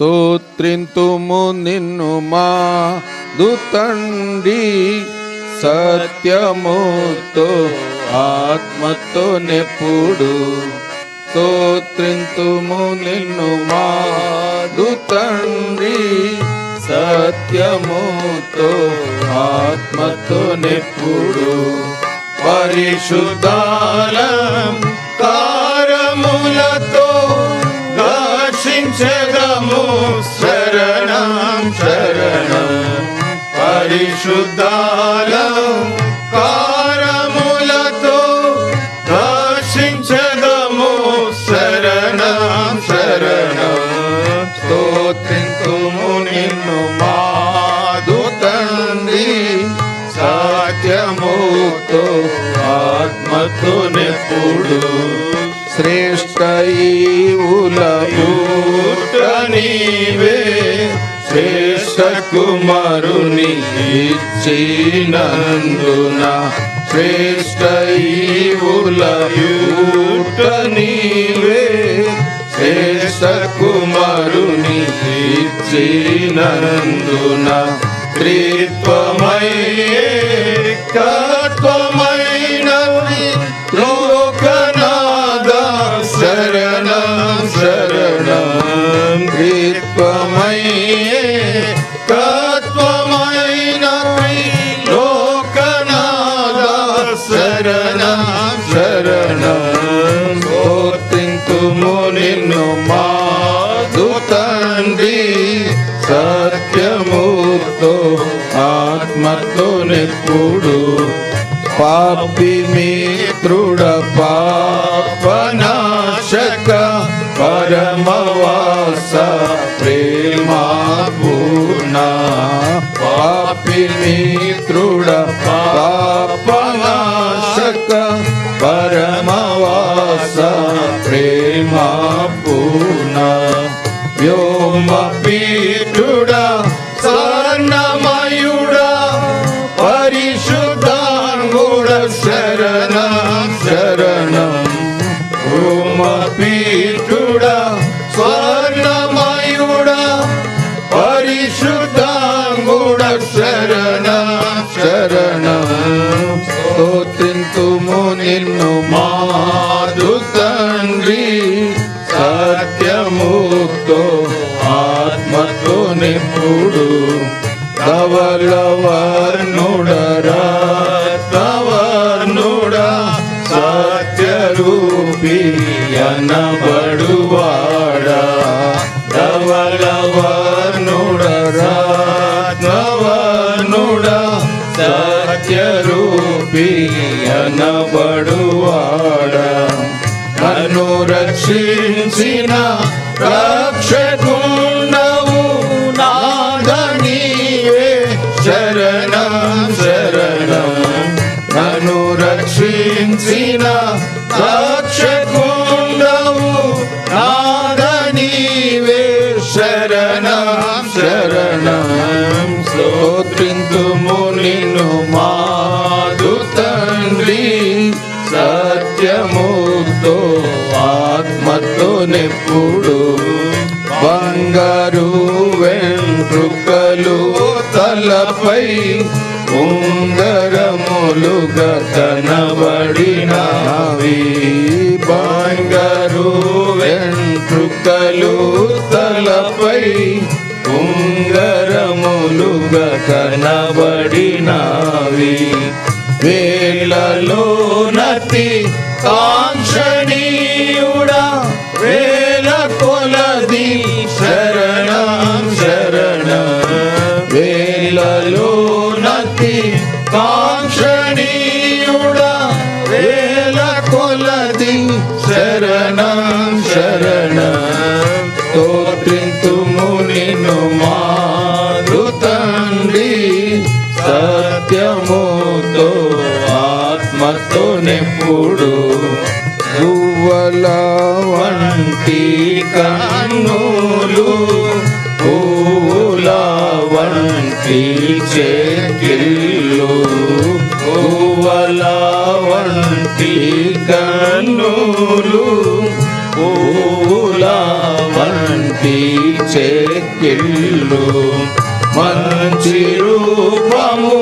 స్తోత్రింతుము నిన్ను మా దుతండి. సత్యముతో ఆత్మతో నెప్పుడు. స్తోత్రింతుము నిన్ను మా దుతండి. సత్యముతో ఆత్మతో నెప్పుడు. పరిశుద్ధాలం కా అప్పుడు శ్రేష్ట ఈవులయూట నీవే. శ్రేష్ట కుమారుని ఇచ్చినందున శ్రేష్ట ఈవులయూట నీవే. శ్రేష్ట కుమారుని ఇచ్చినందున త్రిత్వమయే కా ఆత్మతో ఆత్మతో నెప్పుడు. పాపి మిత్రుడ పాపనాశక పరమవాస ప్రేమా పాపి మిత్రుడ పాపనాశక పీఠుడా స్వర్ణమయుడా పరిశుద్ధాంగుడ శరణం శరణం. స్తోత్రింతుము నిన్ను మాదు తండ్రి సత్యముతో ఆత్మతో నిపుడు. కవలవా అనబడువాడా నన్ను రక్షించిన రక్షకుండవు నాదనీవే శరణం శరణం. నన్ను రక్షించిన రక్ష సత్యముతో ఆత్మతో నెప్పుడు. బంగారు వెంట్రుకలు తలపై ఉంగరములుగా కనబడినవి బంగారు వెంట్రుకలు తలపై ఉంగరములుగా కనబడినవి వేలలో నతి కాంక్షణీయుడా వేల కొలది శరణం శరణం. వేలలో నతి కాంక్షణీయుడా వేల కొలది శరణం శరణం. స్తోత్రింతుము నిన్ను మాదు తండ్రి సత్యముతో ఆత్మతో నెప్పుడు వంటి కన్నులు పూల వంటి చెక్కిల్లు పూవల వంటి కన్నులు పూల వంటి చెక్కిల్లు మంచి రూపము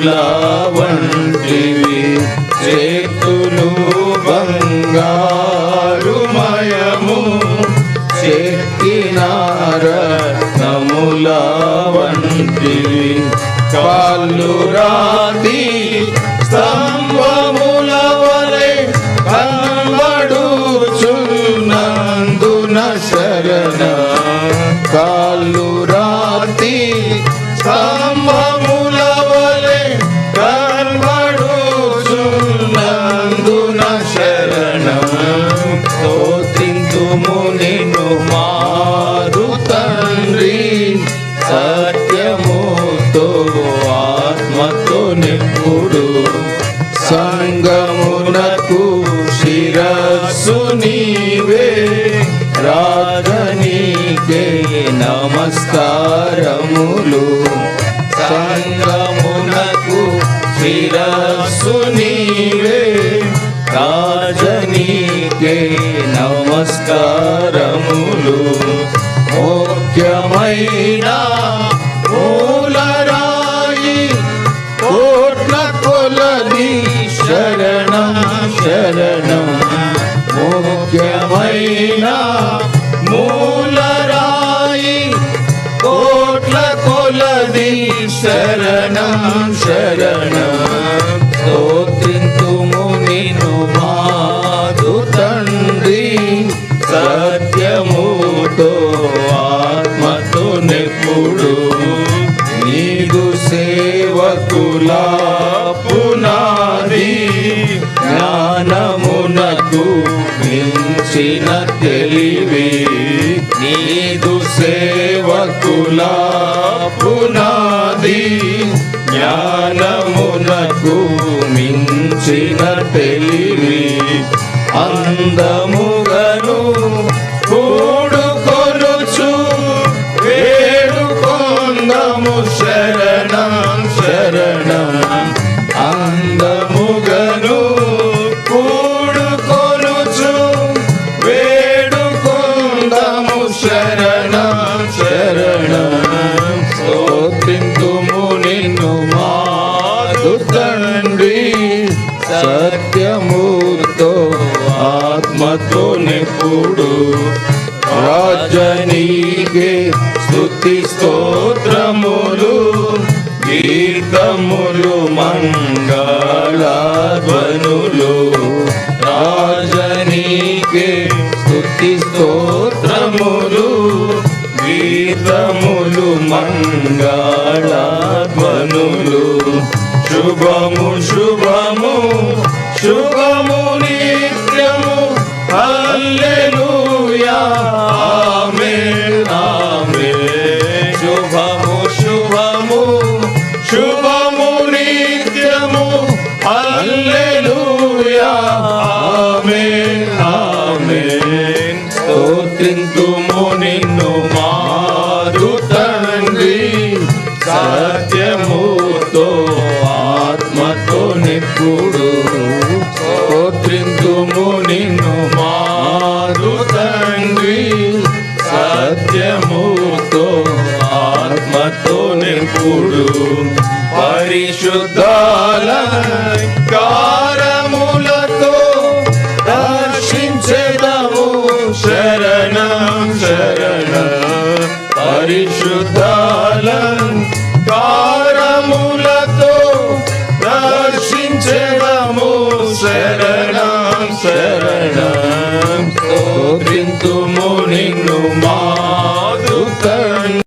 రత్నముల వంటివి చేతులు బంగారుమయము చెక్కిన రత్నముల వంటివి కాళ్ళు రాతి స్తంభముల వలె కనబడుచున్నందున శరణ. కాళ్ళు రాతి నమస్కారములు ముఖ్యమైన మూలరాయి కోట్ల కొలది శరణం శరణం. ముఖ్యమైన మూలరాయి కోట్ల కొలది శరణం శరణం. సేవకుల పునాది జ్ఞానమునకు మించిన తెలివి. నీదు సేవకుల పునాది జ్ఞానమునకు మించిన తెలివి. అంద నిప్పుడు రాజనీకే స్థుతి స్తోత్రములు గీతములు మంగళధ్వనులు. రాజనీకే స్థుతి స్తోత్రములు గీతములు మంగళధ్వనులు. శుభము శుభము దర్శించెదము శరణం శరణ పరిశుద్ధ